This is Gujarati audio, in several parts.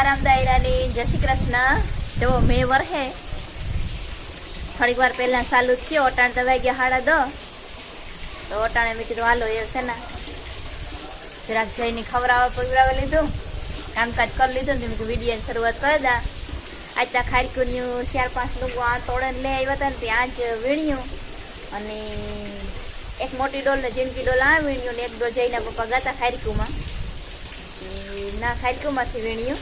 સીતારામ દાયરાની જય શ્રી કૃષ્ણ. જો મેં વરહે. થોડીક વાર પહેલાં ચાલુ જ થયો ઓટાણ તો વાગ્યા હાડા દો તો અટાણે મેં કીધું, હાલો, એ છે ને. જરાક જઈને ખવડાવવા પીવડાવવા લીધું, કામકાજ કરી લીધું ને મેં કીધું વિડીયોની શરૂઆત કરી દા. આજ ત્યાં ખારીકુન્યું ચાર પાંચ લોકો આ તોડે લઈ આવ્યા હતા ને ત્યાં જ વીણ્યું. અને એક મોટી ડોલ ને જિંદગી ડોલ આ વીણ્યું ને એક ડોલ જઈને પપ્પા ગાતા ખારીકુમાં ના ખારીકુમાંથી વીણ્યું.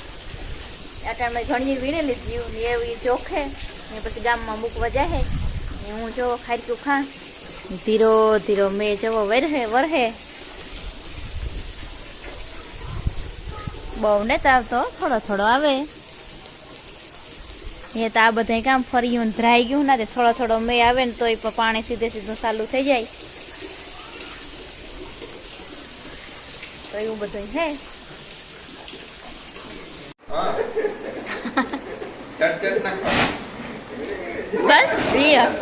અટાણે ઘણી વીણી લીધું ને એવું ઈ જોખે ને પછી ગામમાં મૂકવા જાય ને હું જો ખારીકું ખા. ધીરો ધીરો મેં જવો વરહે વરહે. બહુ ને તાવ તો, થોડો થોડો આવે. એ તો આ બધા કામ ફર્યું ને ધ્રાઈ ગયું ના તે થોડો થોડો મેં આવે ને તોય પણ પાણી સીધે સીધું ચાલુ થઈ જાય. તો એવું બધું હે. હા. ચટ ચટ નાખો. બસ રિયા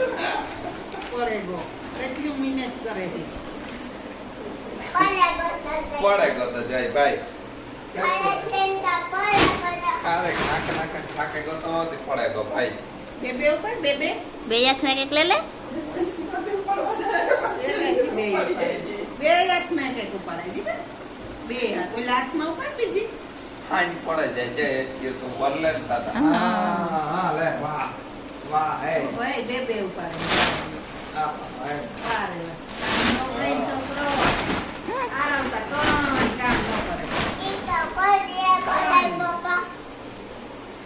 પડેગો એટલી મહેનત કરે છે પડે તો જય ભાઈ પડે બે બે બે બે બે હાથમાં કંઈક લે લે બે હાથમાં કંઈક ઉપાડાય બે હાથ ઓલા હાથમાં ઉપાડ બીજી હાઈન પડે જાય જય કે તું વરલે હા. હા લે વાહ વાહ હે ઓય બે બે ઉપાડે હા હે વારે નો ગઈ છોકરો આરામતા કોઈ કામ ન કરે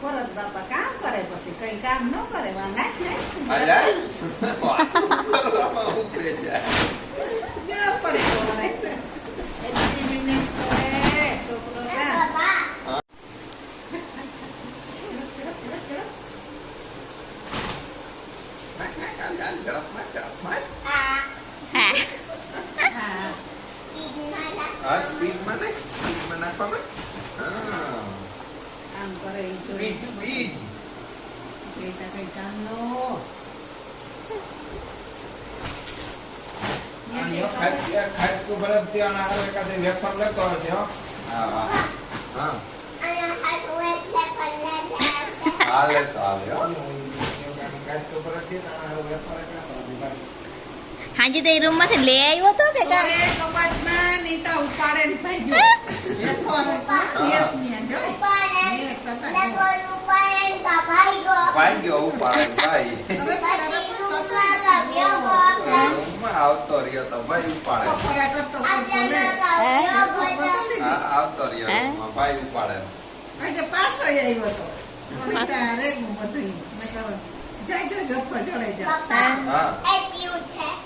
પરત બાપા કામ કરે પછી કઈ કામ ન કરે વા નાખ અલ્યા ઉપરે જાય બે પડે તો નાખ. એટલી મહેનત કરે છોકરો કામ નાખ નાખ હાલ હાલ ઝડપ નાખ ઝડપ નાખ હા હા હા સ્પીડમાં નાખ સ્પીડમાં નાખવામાં હા કામ કરે ઈ સ્પીડ છોકરો. સ્પીડ બેટા કઈ કામ નો અને યો ખાટ યા ખાટ કો બરફ ત્યાં વેફર લેતો આવજે હા હા હા હાલે તો હાલે હો ખાટ કો બરફ ત્યાં આવે વેફર લેતો આવજે હાજી તો એ રૂમમાંથી લઈ આવ્યો તો કે નીતા ઉપાડે ને ભાઈ જો ને જો જો ભાઈ ગયો ઉપાડે ભાઈ આવતો રહ્યો તો ઉપાડે. આવતો રહ્યો ઉપાડે.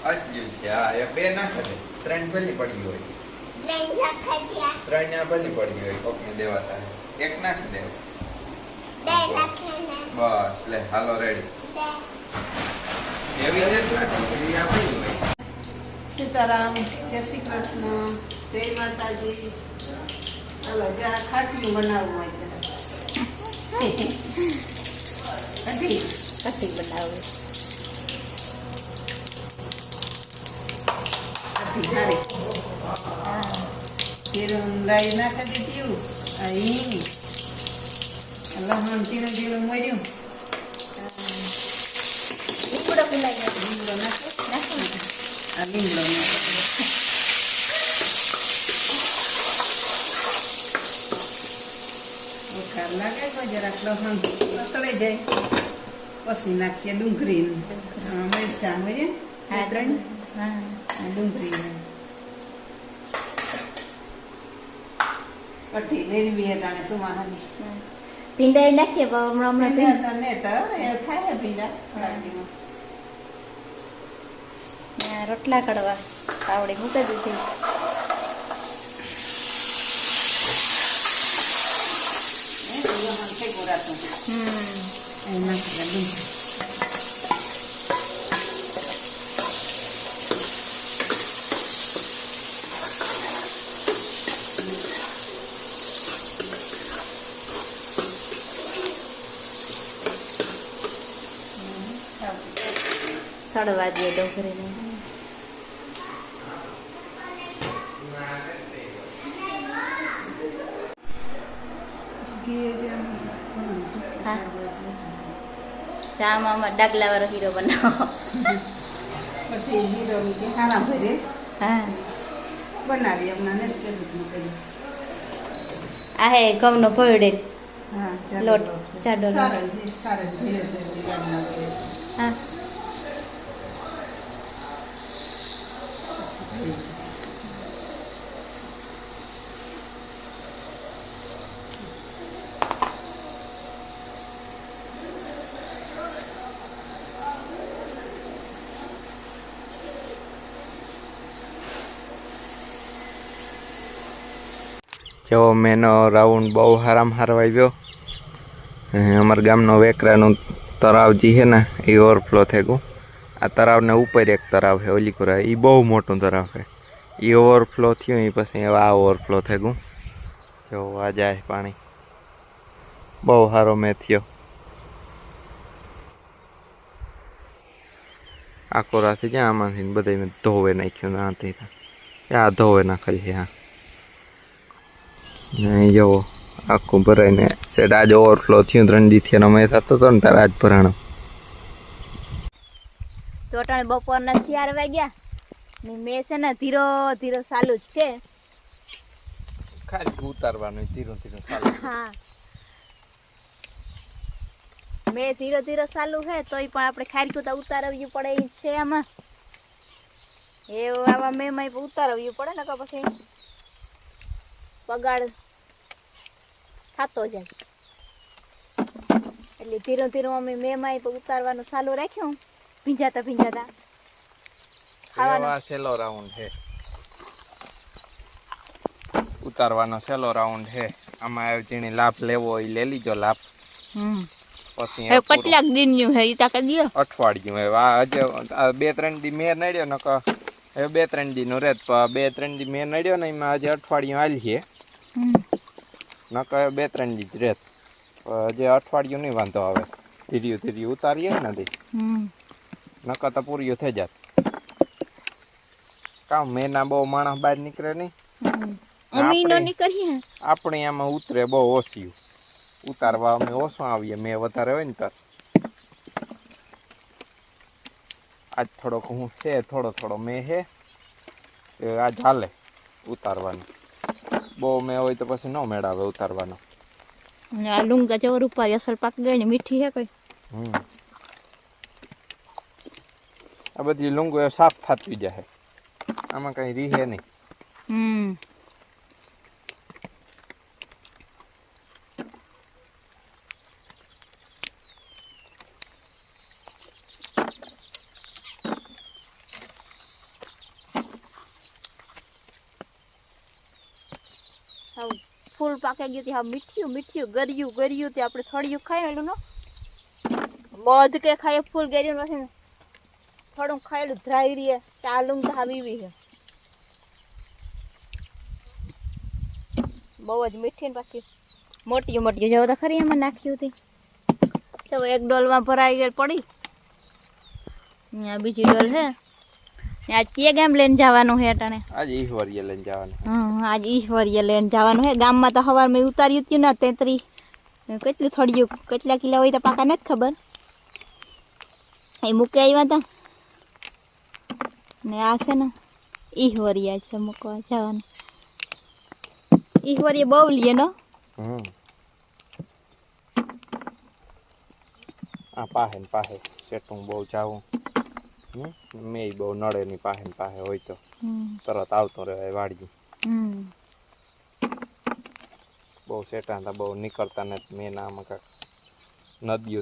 આજે આવ્યો ત્રણ ભલી પડી હોય. ત્રણ ના ભલી પડી હોય કોકને દેવાતા એક નાખી દે બસ લે હાલો રેડી એવી છે? આ સીતારામ જય શ્રી કૃષ્ણ જય માતાજી. ચાલો જા ખાટલી બનાવવું હોય તો. કઢી બનાવું કઢી હારી. જીરું લઈ નાખી દીધું આ હિંગ લસણ જીરું જીરું મર્યું લીમડો પીલાઈ ગયો લીમડો નાખો નાખો ને. આ લીમડો નાખો વઘાર લાગે તો જરાક લસણ તતળે જાય પછી નાખીએ ડુંગળી મરચાં હોય ને હા ત્રણ હા આ ડુંગળી કઢી લેવી અટાણે સુમાહાની ભીંડા નાખીએ હમણાં હમણાં ભીંડા ભીંડા તો ને તો એ થાય ભીંડા રોટલા કડવા તાવડી મૂકી દીધી. હમ નાખી દે સડવા દે વાળો હીરો બનાવો બનાવી હમણાં આ હે ઘઉંનો ગામના કરે. હા જો મેનો રાઉન્ડ બહુ હારામ હારો આવ્યો અમારા ગામનો વેકરાનું તળાવ જે છે ને, એ ઓવરફ્લો થઈ ગયું. આ તળાવને ઉપર એક તળાવ છે ઓલી કોરા એ બહુ મોટું તળાવ છે. એ ઓવરફ્લો થયું એ પછી આ ઓવરફ્લો થઈ ગયું. જો, આ જાય પાણી. બહુ સારો મેં થયો. આખો રાતે જ્યાં આમાંથી બધા મેં ધોવે નાખ્યું આથી આ ધોવે નાખેલ છે, હા. ને જવો આખું ભરાઈને સેટ આજ ઓવરફ્લો થયું ત્રણ દીથી અમે મેં થતો હતો ને તારે આજ ભરાણો. તો અટાણે બપોરના ચાર વાગ્યા. ને મેં છે ને ધીરો ધીરો ચાલુ જ છે. ખાલી ઉતારવાનું ધીરો ધીરો ચાલુ. હા. મેં ધીરો ધીરો ચાલુ હે તોય પણ આપણે ખારકું કુતા ઉતારવી પડે એ છે આમાં. એવું આવા મેં માં ઉતારવું પડે ને કે પછી બગાડ થતો જાય. એટલે ધીરે ધીરે અમે મેં માં ઉતારવાનું ચાલુ રાખ્યું ભીંજાતા ભીંજાતા. ખાવાનું. એવા સેલો રાઉન્ડ છે. ઉતારવાનો સેલો રાઉન્ડ છે. આમાં જેને લાભ લેવો હોય લે લીજો લાભ. હમ. પછી હવે આ પૂરો. કેટલાક દિનનું હે ઈ તાકે દિયો. અઠવાડિયું હવે. આ હજે આ બે ત્રણ દી મેર નડ્યો નક હવે બે ત્રણ દી નું રેત. પણ બે ત્રણ દી મેર નડ્યો ને એમાં હજી અઠવાડિયું હાલ છે. હમ નક હવે બે ત્રણ દી જ રેત. પણ હજી અઠવાડિયું નહીં વાંધો આવે. ધીર્યું ધીર્યું ઉતારીએ ને દી હમ. નકર તો પૂર્યું થઈ જાત. કામ મેના બહુ માણસ બહાર નીકળે નહીં. હમ. અમી નો આપણે- નીકળીએ. આપણે આમાં ઉતરે બહુ ઓછી. ઉતારવા અમે ઓછો આવીએ મેં વધારે હોય ને તાર આજ થોડોક હું છે થોડો થોડો મેં છે એ આજ હાલે ઉતારવાનું. બહુ મેં હોય તો પછી ન મેળાવે ઉતારવાનો. અને આ લુંગા જેવો રૂપારી અસલ પાક ગઈ ને મીઠી હે કોઈ. આ બધી લુંગો સાફ થતી જાય. આમાં કઈ રીહે નહીં. હમ હાવ પાકે ગયું ત્યાં મીઠ્યું મીઠ્યું, ગર્યું ગર્યું તે આપણે થળિયું ખાયેલું નો. કે ખાય ફૂલ ગર્યું નથી ને. થોડું ખાયેલું ધ્રાઈ રહીએ, ચાલું તો છે. બહુ જ મીઠી ને પાછી મોટી મોટી જેવું તો ખરી એમાં નાખ્યું હતી ચાલો એક ડોલમાં ભરાઈ ગયેલ પડી. અહીંયા બીજી ડોલ છે. આજ કે ગામ લઈને જવાનું હે અટાણે આજ ઈશ્વરીય લઈને જવાનું હા. આજ ઈશ્વરીય લઈને જવાનું હે. ગામમાં તો સવારમાં ઉતાર્યું હતું ને તેત્રી. કેટલું થોડ્યું કેટલા કિલા હોય તો પાકા નથી ખબર. એ મૂકી આવ્યા હતા ને આ છે ને ઈશ્વરિયા છે મૂકવા જવાનું. ઈશ્વરીય બહુ લીએ નો આ પાહે પાહે સેટું બહુ જાવું મેં બહુ નડે ની પાસે પાસે હોય તો. તરત આવતો રહે વાડી બહુ સેટા હતા બહુ નીકળતા ને મેં આમાં કાંક નદીઓ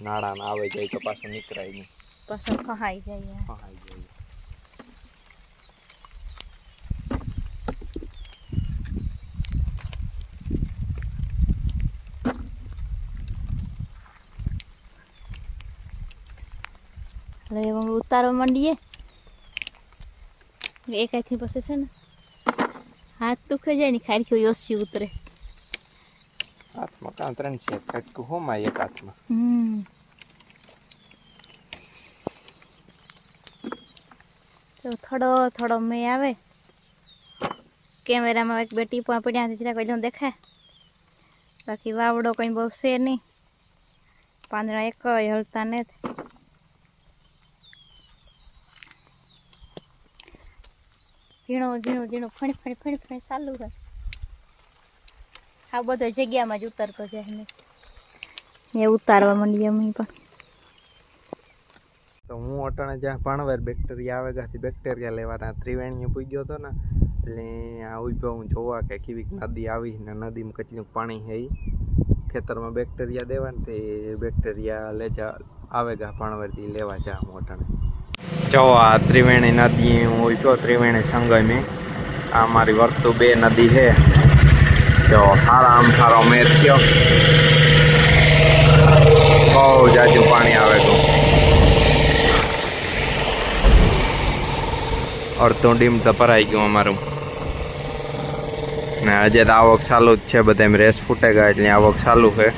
નાળા ને આવે જાય તો પાછું નીકળાય નહીં. પાછું ફહાઈ જાય ફહાઈ જાય એટલે હવે ઉતારવા માંડીએ એક હાથથી પછી છે ને હાથ દુખે જાય ને ખારી ઓછી ઉતરે હાથમાં કાં ત્રણ છે કટકું હોમાય એક હાથમાં હમ તો થોડો થોડો મેં આવે કેમેરામાં એક બે ટીપા પડ્યા છે જરાક ઓલું દેખાય બાકી વાવડો કંઈ બહુ છે નહીં પાંદડા એક હલતા ને ઝીણો ઝીણો ઝીણો, ફણી ફણી ફણી ફણી ચાલુ હોય. આ બધો જગ્યામાં જ ઉતરતો ને એ ઉતારવા માંડીએ અમે પણ. તો હું અટાણે જ્યાં ભણવાર બેક્ટેરિયા આવે, ત્યાંથી બેક્ટેરિયા લેવાના ત્રિવેણીએ પૂજ્યો હતો ને, એટલે આ ઊભો હું જોવા કે કેવી નદી આવી ને નદીમાં કેટલું પાણી હે ખેતરમાં બેક્ટેરિયા દેવાને તે બેક્ટેરિયા લે જા આવે ગા ભણવારથી લેવા જા હું અટાણે. જો આ ત્રિવેણી નદી, હું જો ત્રિવેણી સંગમે. આ મારી વર્તુ બે નદી છે. જો સારા આમ સારો મેર થયો. બહુ જાજુ પાણી આવે તો. અડધું ડીમ તો ભરાઈ ગયું અમારું. ને હજે તો આવક ચાલુ જ છે બધા રેસ ફૂટે ગયા એટલે આવક ચાલુ છે.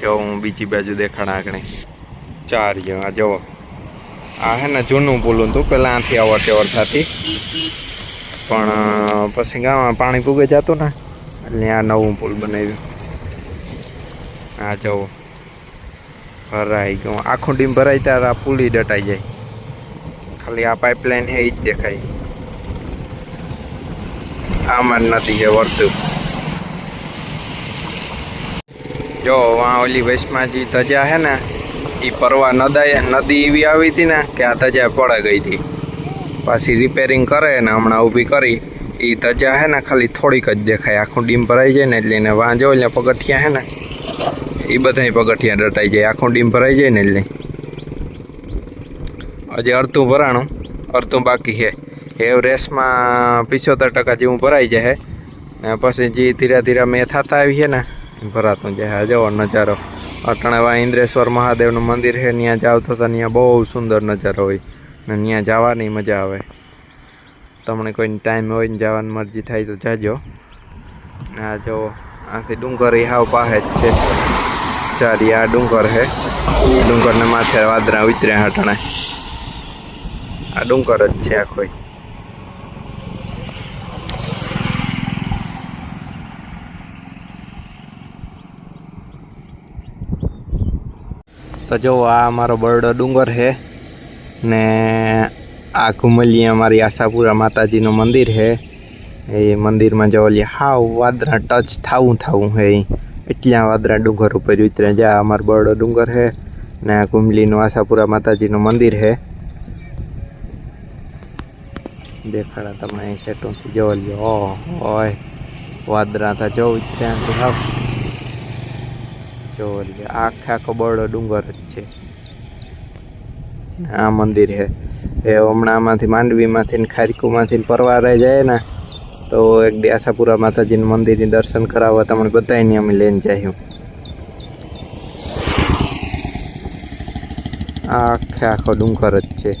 જો હું બીજી બાજુ દેખાડા આગળ. ચાર આ જુઓ. આ હે ને જૂનું પુલું હતું પહેલાં આથી અવર તેવર થતી. પણ પછી ગામમાં પાણી પૂગે જતું ને, એટલે આ નવું પુલ બનાવ્યું. આ જવો. ભરાઈ ગયું. આખું ડીમ ભરાય ત્યારે આ પુલી ડટાઈ જાય. ખાલી આ પાઇપલાઇન હે ઈ જ દેખાય. આમાં નથી જે વર્તું. જો વાં ઓલી વૈષ્માજી ધજા હે ને એ પરવા નદાય નદી એવી આવી હતી ને કે આ ધજા પડી ગઈ હતી. પાછી રિપેરિંગ કરે ને હમણાં ઊભી કરી એ ધજા હે ને ખાલી થોડીક જ દેખાય. આખું ડીમ ભરાઈ જાય ને એટલે એને વાંજો એટલે પગથિયા હે ને એ બધાય પગથિયા ડટાઈ જાય. આખું ડીમ ભરાઈ જાય ને એટલે. હજી અડધું ભરાણું, અડધું બાકી છે. એ રેસમાં પિછોતેર ટકા જેવું ભરાઈ જાય ને પછી જે ધીરે ધીરે મેં થતા આવી છે ને ભરાતું જાય. જવો નજારો. અટાણે વા ઇન્દ્રેશ્વર મહાદેવનું મંદિર છે ત્યાં જાવ તો ત્યાં બહુ સુંદર નજારો હોય ને ત્યાં જવાની મજા આવે. તમને કોઈને ટાઈમ હોય ને જવાની મરજી થાય તો જાજો. આ જો, આથી ડુંગર એ હાવ પાસે જ છે. ચારી આ ડુંગર છે. ડુંગરને માથે વાદરા ઉતર્યા હટણે. આ ડુંગર જ છે આખો તો જો આ અમારો બરડો ડુંગર છે ને આ ઘુમલી અમારી આશાપુરા માતાજીનું મંદિર છે. એ મંદિરમાં જો ઓલી હાવ વાદરા ટચ થાવું થાવું છે. એટલા વાદરા ડુંગર ઉપર ઉતરે. જ્યાં અમારો બરડો ડુંગર છે ને આ કુંબલીનું આશાપુરા માતાજીનું મંદિર છે. દેખાડા તમને અહીં સેટોથી જોવા લ્યો ઓહ હોય વાદરા તો જો ઉતર્યા તો જો આખે આખો બરડો ડુંગર જ છે. આ મંદિર છે એ હમણાં આમાંથી માંડવીમાંથી ખારીકુમાંથી પરવારે જાય ને, તો એક દી આશાપુરા માતાજીનું મંદિરની દર્શન કરાવવા તમને બધાને અમે લઈને જઈએ આખે આખો ડુંગર જ છે.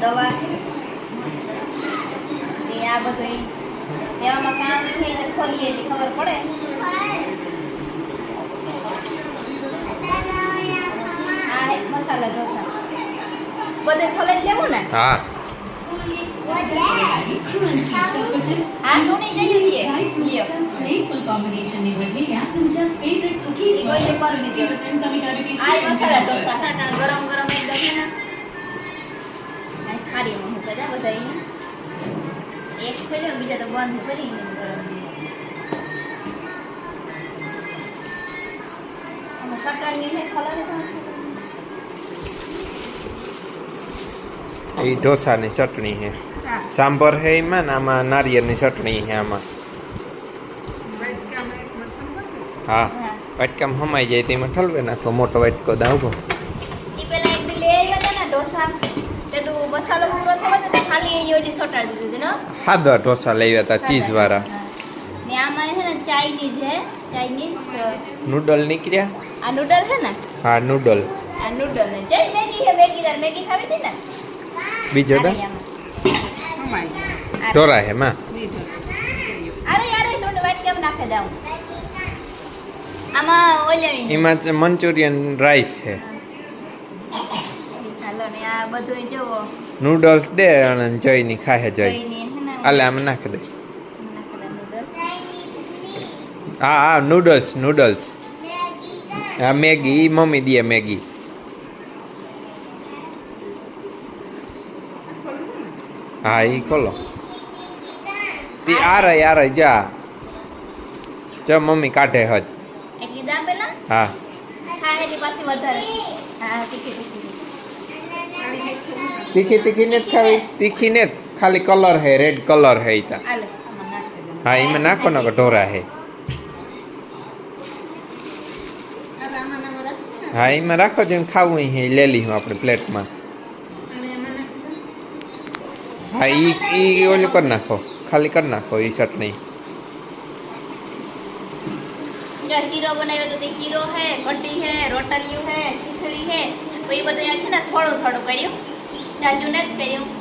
દવા એ આ બધું એવામાં કામ છે એને ખોલીએ એટલે ખબર પડે આ એક મસાલા ઢોસા બધે ખોલે જ લેવું ને હા આ દોણી જઈએ છીએ લ્યો Playful combination निवडलेल्या तुमच्या favorite cookies ઈ કોઈ ઉપર દીધો. 50% कमी calories આ મસાલા ખારીમાં મૂકે છે બધા એને એક ખોલ્યો બીજા તો બંધ કરીને ગરમ એ ઢોસાની ચટણી છે. સાંભર હે એમાં ને આમાં નારિયેળની ચટણી છે આમાં. હા. વાટકામાં હમાઈ જાય તેમાં ઠલવે નાખો મોટો વાટકો દાવ ઈ પેલા એક દી લઈ આવ્યા હતા ને ઢોસા મસાલો પૂરો થયો તો ખાલી એની ઓજી સોટાડી દીધું ને? સાદા ઢોસા લઈ હતા ચીઝ વાળા ને આમાં છે ને ચાઇનીઝ છે ચાઇનીઝ નૂડલ નીકળ્યા? આ નૂડલ છે ને? હા નૂડલ. આ નૂડલ ને જય મેગી હે મેગી તાર મેગી ખાવી હતી ને? બીજો તો. ઢોરા હે માં. અરે અરે થોડું વાટ કેમ નાખે દઉં. આમાં ઓલી એમાં મંચુરિયન રાઈસ છે. ચાલો ને આ બધું જુઓ. નૂડલ્સ દે અને જઈ જઈને હે ને આલે આમ નાખી દે. હા હા નૂડલ્સ નૂડલ્સ હા મેગી મમ્મી દે મેગી. હા એ ખોલો. તી આ રહી આ રહી જા. જા મમ્મી કાઢે હજ. હા. હા તીખી તીખી ને ખાવી. તીખી ને ખાલી કલર હે રેડ કલર હે ઈ હા એમાં નાખો ને ઢોરા હે. હા એમાં રાખો જેમ ખાવું હે લેલી હું આપણે પ્લેટમાં. અને એમાં નાખી દે. હા ઈ ઈ ઓલું કરી નાખો. ખાલી કરી નાખો ઈ ચટણી નહીં. હીરો બનાવ્યો તો તે હીરો હે કઢી હે રોટલિયું હે ખીચડી હે. તો એ બધું અહીંયા છે ને થોડું થોડું કર્યું. જાજુ નથી કર્યું